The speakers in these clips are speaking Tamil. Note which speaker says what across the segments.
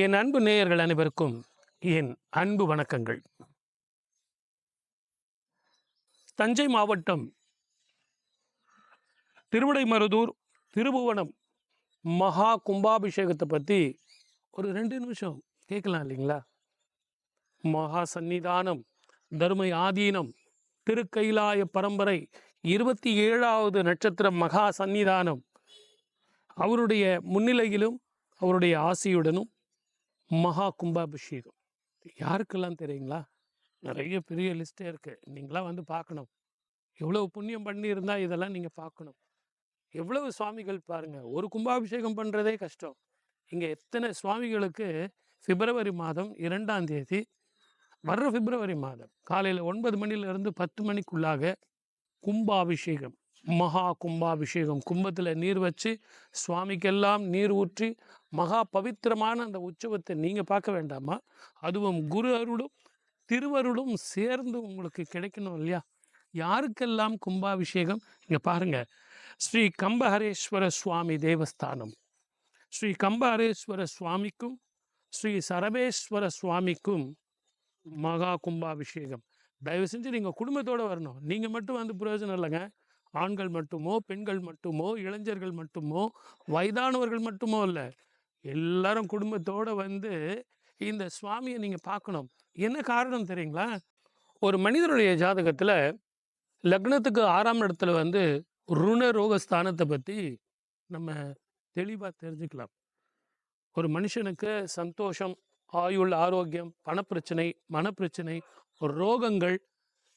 Speaker 1: என் அன்பு நேயர்கள் அனைவருக்கும் என் அன்பு வணக்கங்கள். தஞ்சை மாவட்டம் திருவிடைமருதூர் திருபுவனம் மகா கும்பாபிஷேகத்தை பற்றி ஒரு ரெண்டு நிமிஷம் கேட்கலாம் இல்லைங்களா? மகா சந்நிதானம் தர்ம ஆதீனம் திருக்கைலாய பரம்பரை இருபத்தி ஏழாவது நட்சத்திரம் மகா சந்நிதானம். அவருடைய முன்னிலையிலும் அவருடைய ஆசியுடனும் மகா கும்பாபிஷேகம். யாருக்கெல்லாம் தெரியுங்களா? நிறைய பெரிய லிஸ்ட்டே இருக்குது நீங்களாம் வந்து பார்க்கணும். எவ்வளவு புண்ணியம் பண்ணியிருந்தா இதெல்லாம் நீங்கள் பார்க்கணும். எவ்வளவு சுவாமிகள் பாருங்கள் ஒரு கும்பாபிஷேகம் பண்ணுறதே கஷ்டம். இங்கே எத்தனை சுவாமிகளுக்கு பிப்ரவரி மாதம் இரண்டாம் தேதி வர்ற பிப்ரவரி மாதம் காலையில் ஒன்பது மணிலேருந்து பத்து மணிக்குள்ளாக கும்பாபிஷேகம். மகா கும்பாபிஷேகம். கும்பத்தில் நீர் வச்சு சுவாமிக்கெல்லாம் நீர் ஊற்றி மகா பவித்திரமான அந்த உற்சவத்தை நீங்கள் பார்க்க வேண்டாமா? அதுவும் குரு அருளும் திருவருளும் சேர்ந்து உங்களுக்கு கிடைக்கணும் இல்லையா? யாருக்கெல்லாம் கும்பாபிஷேகம்? இங்கே பாருங்க. ஸ்ரீ கம்பஹரேஸ்வர சுவாமி தேவஸ்தானம். ஸ்ரீ கம்பஹரேஸ்வர சுவாமிக்கும் ஸ்ரீ சரபேஸ்வர சுவாமிக்கும் மகா கும்பாபிஷேகம். தயவு செஞ்சு நீங்கள் குடும்பத்தோடு வரணும். நீங்கள் மட்டும் வந்து பிரயோஜனம் இல்லைங்க. ஆண்கள் மட்டுமோ பெண்கள் மட்டுமோ இளைஞர்கள் மட்டுமோ வயதானவர்கள் மட்டுமோ இல்லை. எல்லாரும் குடும்பத்தோடு வந்து இந்த சுவாமியை நீங்கள் பார்க்கணும் என்ன காரணம் தெரியுங்களா? ஒரு மனிதனுடைய ஜாதகத்தில் லக்னத்துக்கு ஆறாம் இடத்துல வந்து ருண ரோகஸ்தானத்தை பற்றி நம்ம தெளிவாக தெரிஞ்சுக்கலாம். ஒரு மனுஷனுக்கு சந்தோஷம் ஆயுள் ஆரோக்கியம் பணப்பிரச்சனை மனப்பிரச்சனை ரோகங்கள்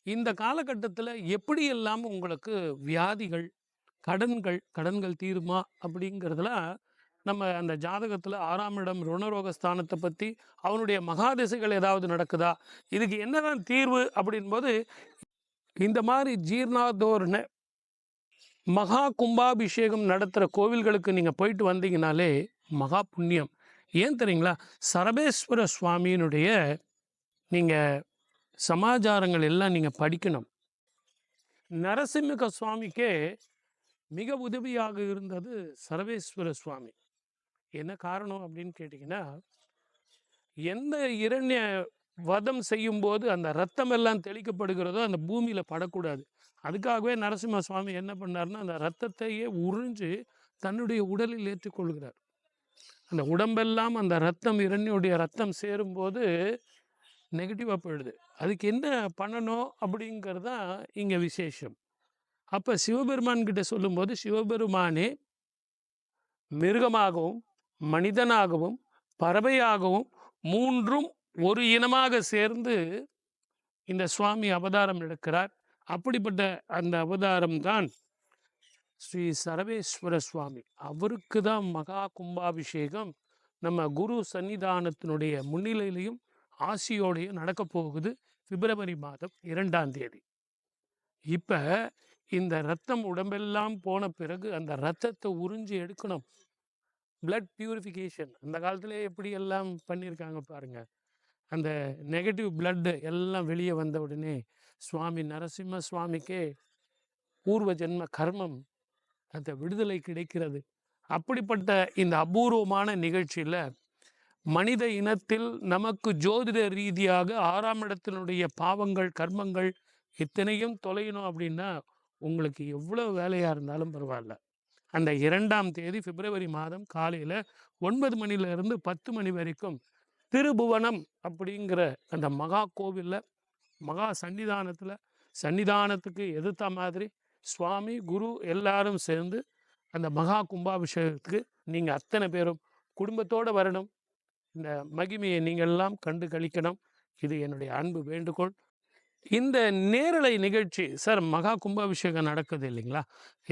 Speaker 1: இந்த காலகட்டத்தில் எப்படியெல்லாம் உங்களுக்கு வியாதிகள் கடன்கள் கடன்கள் தீருமா அப்படிங்கிறதுலாம் நம்ம அந்த ஜாதகத்தில் ஆறாம் இடம் ருணரோக ஸ்தானத்தை பற்றி அவனுடைய மகாதிசைகள் ஏதாவது நடக்குதா? இதுக்கு என்னதான் தீர்வு அப்படின்போது இந்த மாதிரி ஜீர்ணாதோர்ன மகா கும்பாபிஷேகம் நடத்துகிற கோவில்களுக்கு நீங்கள் போயிட்டு வந்தீங்கனாலே மகா புண்ணியம். ஏன் தெரியுங்களா? சரபேஸ்வர சுவாமியினுடைய நீங்கள் சமாச்சாரங்கள் எல்லாம் நீங்கள் படிக்கணும். நரசிம்மக சுவாமிக்கே மிக உதவியாக இருந்தது சரவேஸ்வர சுவாமி. என்ன காரணம் அப்படின்னு கேட்டிங்கன்னா எந்த இரண்ய வதம் செய்யும்போது அந்த ரத்தம் எல்லாம் தெளிக்கப்படுகிறதோ அந்த பூமியில் படக்கூடாது. அதுக்காகவே நரசிம்ம சுவாமி என்ன பண்ணாருன்னா அந்த ரத்தத்தையே உறிஞ்சு தன்னுடைய உடலில் ஏற்றுக்கொள்கிறார் அந்த உடம்பெல்லாம் அந்த ரத்தம் இரண்யுடைய ரத்தம் சேரும்போது நெகட்டிவாக போயிடுது. அதுக்கு என்ன பண்ணணும் அப்படிங்கிறது தான் இங்கே விசேஷம். அப்போ சிவபெருமான் கிட்ட சொல்லும்போது சிவபெருமானே மிருகமாகவும் மனிதனாகவும் பறவையாகவும் மூன்றும் ஒரு இனமாக சேர்ந்து இந்த சுவாமி அவதாரம் எடுக்கிறார். அப்படிப்பட்ட அந்த அவதாரம் தான் ஸ்ரீ சரவேஸ்வர சுவாமி. அவருக்கு தான் மகா கும்பாபிஷேகம் நம்ம குரு சன்னிதானத்தினுடைய முன்னிலையிலையும் ஆசியோடையும் நடக்க போகுது பிப்ரவரி மாதம் இரண்டாம் தேதி. இப்போ இந்த ரத்தம் உடம்பெல்லாம் போன பிறகு அந்த ரத்தத்தை உறிஞ்சி எடுக்கணும். பிளட் பியூரிஃபிகேஷன் அந்த காலத்தில் எப்படி எல்லாம் பண்ணியிருக்காங்க பாருங்க. அந்த நெகட்டிவ் பிளட்டு எல்லாம் வெளியே வந்த உடனே சுவாமி நரசிம்ம சுவாமிக்கே பூர்வ ஜென்ம கர்மம் அந்த விடுதலை கிடைக்கிறது. அப்படிப்பட்ட இந்த அபூர்வமான நிகழ்ச்சியில் மனித இனத்தில் நமக்கு ஜோதிட ரீதியாக ஆறாம் இடத்தினுடைய பாவங்கள் கர்மங்கள் இத்தனையும் தொலையணும் அப்படின்னா உங்களுக்கு எவ்வளோ வேலையாக இருந்தாலும் பரவாயில்ல. அந்த இரண்டாம் தேதி பிப்ரவரி மாதம் காலையில் ஒன்பது மணிலேருந்து பத்து மணி வரைக்கும் திருபுவனம் அப்படிங்கிற அந்த மகா கோவிலில் மகா சன்னிதானத்தில் சன்னிதானத்துக்கு எதிர்த்த மாதிரி சுவாமி குரு எல்லாரும் சேர்ந்து அந்த மகா கும்பாபிஷேகத்துக்கு நீங்கள் அத்தனை பேரும் குடும்பத்தோடு வரணும். இந்த மகிமையை நீங்கள்லாம் கண்டு கழிக்கணும். இது என்னுடைய அன்பு வேண்டுகோள். இந்த நேரலை நிகழ்ச்சி சார் மகா கும்பாபிஷேகம் நடக்குது இல்லைங்களா?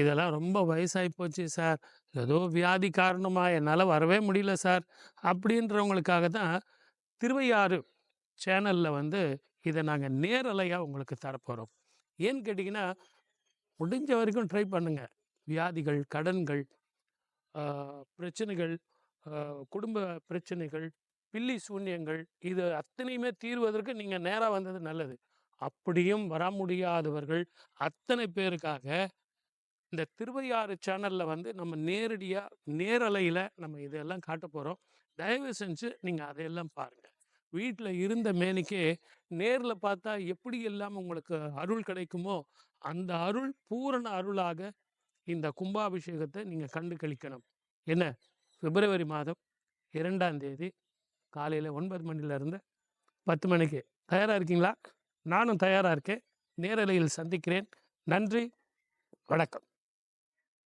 Speaker 1: இதெல்லாம் ரொம்ப வயசாகி போச்சு சார். ஏதோ வியாதி காரணமாக என்னால் வரவே முடியல சார். அப்படின்றவங்களுக்காக தான் திருவையாறு சேனலில் வந்து இதை நாங்கள் நேரலையாக உங்களுக்கு தரப்போகிறோம் ஏன்னு கேட்டிங்கன்னா முடிஞ்ச வரைக்கும் ட்ரை பண்ணுங்கள் வியாதிகள் கடன்கள் பிரச்சனைகள் குடும்ப பிரச்சனைகள் பில்லி சூன்யங்கள் இது அத்தனையுமே தீர்வதற்கு நீங்கள் நேராக வந்தது நல்லது. அப்படியும் வர முடியாதவர்கள் அத்தனை பேருக்காக இந்த திருவையாறு சேனலில் வந்து நம்ம நேரடியாக நேரலையில் நம்ம இதெல்லாம் காட்ட போகிறோம் தயவு செஞ்சு நீங்கள் அதையெல்லாம் பாருங்கள் வீட்டில் இருந்த மேனிக்கே நேரில் பார்த்தா எப்படி எல்லாம் உங்களுக்கு அருள் கிடைக்குமோ அந்த அருள் பூரண அருளாக இந்த கும்பாபிஷேகத்தை நீங்கள் கண்டு கழிக்கணும் என்ன? பிப்ரவரி மாதம் இரண்டாம் தேதி காலையில் ஒன்பது மணிலேருந்து பத்து மணிக்கு. தயாராக இருக்கீங்களா? நானும் தயாராக இருக்கேன். நேரலையில் சந்திக்கிறேன். நன்றி. வணக்கம்.